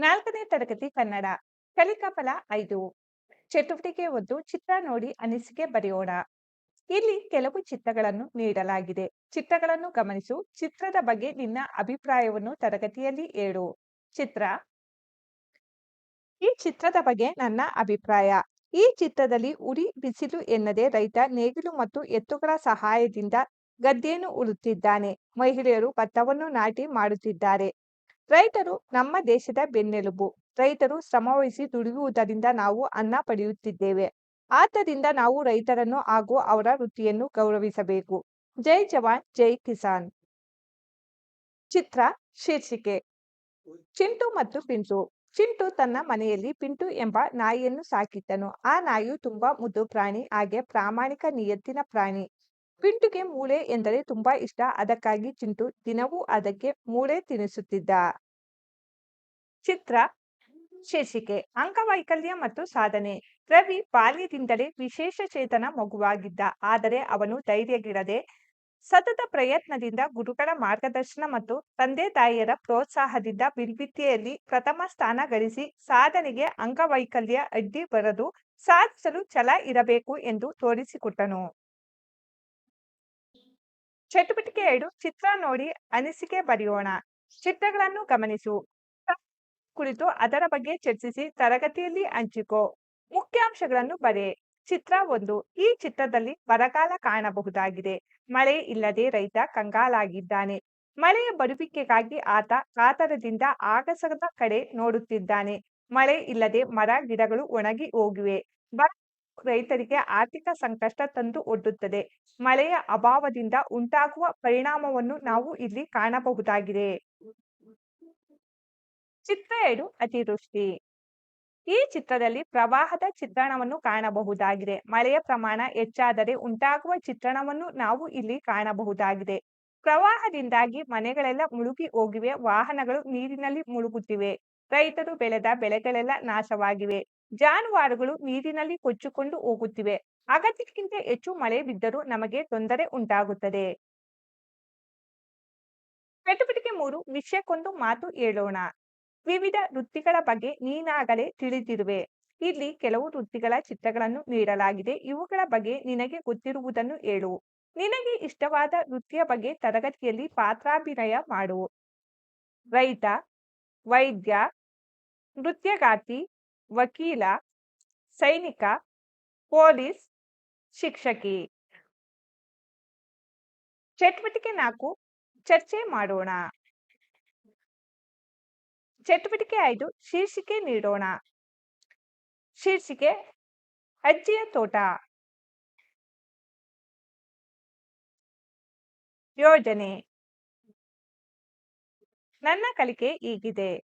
ನಾಲ್ಕನೇ ತರಗತಿ ಕನ್ನಡ, ಕಲಿಕಾ ಫಲ ಐದು. ಚಟುವಟಿಕೆ ಒಂದು, ಚಿತ್ರ ನೋಡಿ ಅನಿಸಿಕೆ ಬರೆಯೋಣ. ಇಲ್ಲಿ ಕೆಲವು ಚಿತ್ರಗಳನ್ನು ನೀಡಲಾಗಿದೆ. ಚಿತ್ರಗಳನ್ನು ಗಮನಿಸು. ಚಿತ್ರದ ಬಗ್ಗೆ ನಿನ್ನ ಅಭಿಪ್ರಾಯವನ್ನು ತರಗತಿಯಲ್ಲಿ ಹೇಳು. ಚಿತ್ರ. ಈ ಚಿತ್ರದ ಬಗ್ಗೆ ನನ್ನ ಅಭಿಪ್ರಾಯ. ಈ ಚಿತ್ರದಲ್ಲಿ ಉರಿ, ಬಿಸಿಲು ಎನ್ನದೆ ರೈತ ನೇಗಿಲು ಮತ್ತು ಎತ್ತುಗಳ ಸಹಾಯದಿಂದ ಗದ್ದೆಯನ್ನು ಉಳುತ್ತಿದ್ದಾನೆ ಮಹಿಳೆಯರು ಭತ್ತವನ್ನು ನಾಟಿ ಮಾಡುತ್ತಿದ್ದಾರೆ. ರೈತರು ನಮ್ಮ ದೇಶದ ಬೆನ್ನೆಲುಬು. ರೈತರು ಶ್ರಮವಹಿಸಿ ದುಡಿಯುವುದರಿಂದ ನಾವು ಅನ್ನ ಪಡೆಯುತ್ತಿದ್ದೇವೆ. ಆದ್ದರಿಂದ ನಾವು ರೈತರನ್ನು ಹಾಗೂ ಅವರ ವೃತ್ತಿಯನ್ನು ಗೌರವಿಸಬೇಕು. ಜೈ ಜವಾನ್, ಜೈ ಕಿಸಾನ್. ಚಿತ್ರ, ಶೀರ್ಷಿಕೆ. ಚಿಂಟು ಮತ್ತು ಪಿಂಟು. ಚಿಂಟು ತನ್ನ ಮನೆಯಲ್ಲಿ ಪಿಂಟು ಎಂಬ ನಾಯಿಯನ್ನು ಸಾಕಿದ್ದನು. ಆ ನಾಯಿಯು ತುಂಬಾ ಮುದ್ದು ಪ್ರಾಣಿ, ಹಾಗೆ ಪ್ರಾಮಾಣಿಕ ನಿಯತ್ತಿನ ಪ್ರಾಣಿ. ಪಿಂಟುಗೆ ಮೂಳೆ ಎಂದರೆ ತುಂಬಾ ಇಷ್ಟ, ಅದಕ್ಕಾಗಿ ಚಿಂಟು ದಿನವೂ ಅದಕ್ಕೆ ಮೂಳೆ ತಿನ್ನಿಸುತ್ತಿದ್ದ ಚಿತ್ರ, ಶೀರ್ಷಿಕೆ ಅಂಗವೈಕಲ್ಯ ಮತ್ತು ಸಾಧನೆ. ರವಿ ಬಾಲ್ಯದಿಂದಲೇ ವಿಶೇಷ ಚೇತನ ಮಗುವಾಗಿದ್ದ, ಆದರೆ ಅವನು ಧೈರ್ಯಗಿಡದೆ ಸತತ ಪ್ರಯತ್ನದಿಂದ ಗುರುಗಳ ಮಾರ್ಗದರ್ಶನ ಮತ್ತು ತಂದೆ ತಾಯಿಯರ ಪ್ರೋತ್ಸಾಹದಿಂದ ವಿದ್ಯೆಯಲ್ಲಿ ಪ್ರಥಮ ಸ್ಥಾನ ಗಳಿಸಿ ಸಾಧನೆಗೆ ಅಂಗವೈಕಲ್ಯ ಅಡ್ಡಿ ಬರದು ಸಾಧಿಸಲು ಛಲ ಇರಬೇಕು ಎಂದು ತೋರಿಸಿಕೊಟ್ಟನು. ಚಟುವಟಿಕೆ ಎರಡು, ಚಿತ್ರ ನೋಡಿ ಅನಿಸಿಕೆ ಬರೆಯೋಣ. ಚಿತ್ರಗಳನ್ನು ಗಮನಿಸು. ಕುರಿತು ಅದರ ಬಗ್ಗೆ ಚರ್ಚಿಸಿ ತರಗತಿಯಲ್ಲಿ ಹಂಚಿಕೋ. ಮುಖ್ಯಾಂಶಗಳನ್ನು ಬರೆ. ಚಿತ್ರ ಒಂದು. ಈ ಚಿತ್ರದಲ್ಲಿ ಬರಗಾಲ ಕಾಣಬಹುದಾಗಿದೆ. ಮಳೆ ಇಲ್ಲದೆ ರೈತ ಕಂಗಾಲಾಗಿದ್ದಾನೆ. ಮಳೆಯ ಬರುವಿಕೆಗಾಗಿ ಆತ ಕಾತರದಿಂದ ಆಗಸದ ಕಡೆ ನೋಡುತ್ತಿದ್ದಾನೆ. ಮಳೆ ಇಲ್ಲದೆ ಮರ, ಗಿಡಗಳು ಒಣಗಿ ಹೋಗಿವೆ. ಬರ ರೈತರಿಗೆ ಆರ್ಥಿಕ ಸಂಕಷ್ಟ ತಂದು ಒಡ್ಡುತ್ತದೆ. ಮಳೆಯ ಅಭಾವದಿಂದ ಉಂಟಾಗುವ ಪರಿಣಾಮವನ್ನು ನಾವು ಇಲ್ಲಿ ಕಾಣಬಹುದಾಗಿದೆ. ಚಿತ್ರ ಎರಡು, ಅತಿವೃಷ್ಟಿ. ಈ ಚಿತ್ರದಲ್ಲಿ ಪ್ರವಾಹದ ಚಿತ್ರಣವನ್ನು ಕಾಣಬಹುದಾಗಿದೆ. ಮಳೆಯ ಪ್ರಮಾಣ ಹೆಚ್ಚಾದರೆ ಉಂಟಾಗುವ ಚಿತ್ರಣವನ್ನು ನಾವು ಇಲ್ಲಿ ಕಾಣಬಹುದಾಗಿದೆ. ಪ್ರವಾಹದಿಂದಾಗಿ ಮನೆಗಳೆಲ್ಲ ಮುಳುಗಿ ಹೋಗಿವೆ. ವಾಹನಗಳು ನೀರಿನಲ್ಲಿ ಮುಳುಗುತ್ತಿವೆ. ರೈತರು ಬೆಳೆದ ಬೆಳೆಗಳೆಲ್ಲ ನಾಶವಾಗಿವೆ. ಜಾನುವಾರುಗಳು ನೀರಿನಲ್ಲಿ ಕೊಚ್ಚಿಕೊಂಡು ಹೋಗುತ್ತಿವೆ. ಅಗತ್ಯಕ್ಕಿಂತ ಹೆಚ್ಚು ಮಳೆ ಬಿದ್ದರೂ ನಮಗೆ ತೊಂದರೆ ಉಂಟಾಗುತ್ತದೆ. ಚಟುವಟಿಕೆ ಮೂರು, ವಿಷಯಕ್ಕೊಂದು ಮಾತು ಹೇಳೋಣ. ವಿವಿಧ ವೃತ್ತಿಗಳ ಬಗ್ಗೆ ನೀನಾಗಲೇ ತಿಳಿದಿರುವೆ. ಇಲ್ಲಿ ಕೆಲವು ವೃತ್ತಿಗಳ ಚಿತ್ರಗಳನ್ನು ನೀಡಲಾಗಿದೆ. ಇವುಗಳ ಬಗ್ಗೆ ನಿನಗೆ ಗೊತ್ತಿರುವುದನ್ನು ಹೇಳು. ನಿನಗೆ ಇಷ್ಟವಾದ ವೃತ್ತಿಯ ಬಗ್ಗೆ ತರಗತಿಯಲ್ಲಿ ಪಾತ್ರಾಭಿನಯ ಮಾಡು. ರೈತ, ವೈದ್ಯ ನೃತ್ಯಗಾತಿ ವಕೀಲ, ಸೈನಿಕ, ಪೊಲೀಸ್, ಶಿಕ್ಷಕಿ. ಚಟುವಟಿಕೆ ನಾಲ್ಕು, ಚರ್ಚೆ ಮಾಡೋಣ. ಚಟುವಟಿಕೆ ಐದು, ಶೀರ್ಷಿಕೆ ನೀಡೋಣ. ಶೀರ್ಷಿಕೆ, ಅಜ್ಜಿಯ ತೋಟ. ಯೋಜನೆ. ನನ್ನ ಕಲಿಕೆ ಹೀಗಿದೆ.